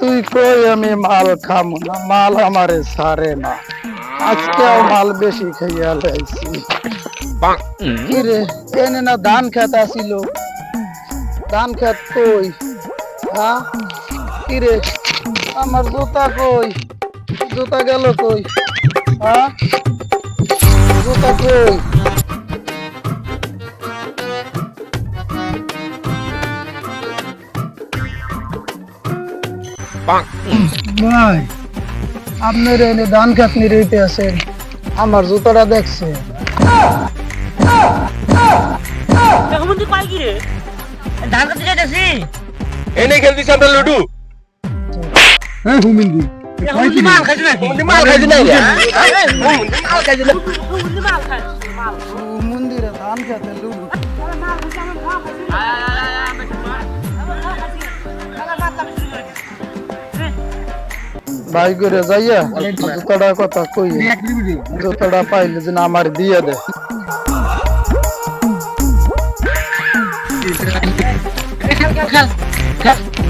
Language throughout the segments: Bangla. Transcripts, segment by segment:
তুই কই আমি মাল খামু না? মাল আমারে সারে না। আজকেও মাল বেশি খাইয়া লাইছি। কিরে এনে না ধান খেত আসিল? ধান খেত কই? হ্যাঁ কিরে আমার জুতা কই? জুতা গেল কই? হ্যাঁ জুতা কই? ভাই আপনার এনে ধান খেত নিতে আছেন আমার জুতাটা দেখছে। ধান যাইতেছি এনে খেলতি সান্তাল লুডু? হ্যাঁ হুমিন্দি এখন তুই মাল খাইছিস নাকি? মাল খাইছি না মাল খাইছি না মাল খাইছিস মাল। মন্দিরে ধান খেতে লুডু। ভাই করে যাইয়া জুতাটা কথা কই? জুতাটা পাইলে যেন আমার দিয়ে দে।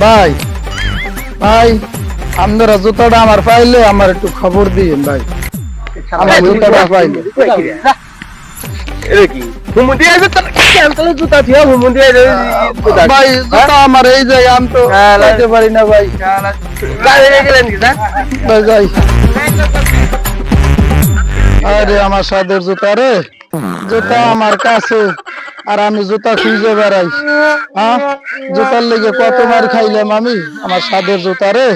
ভাই ভাই আপনারা জুতাটা আমার পাইলে আমার একটু খবর দিয়েন ভাই আমার জুতাটা পাইলে। কি? হুমুন্দি আইছে ক্যান্সেল জুতা থিয়া হুমুন্দি আইছে? ভাই জুতা আমার এই যে আমি তো হ্যাঁ, পারি না ভাই। গাড়ি গেলেন কি ভাই যাই। আরে আমার সাদের জুতা রে। জুতা আমার কাছে আর আমি জুতা খুঁজে বেড়াই। হ্যাঁ? জুতার লেগে কত মার খাইলাম আমি? আমার সাদের জুতা রে।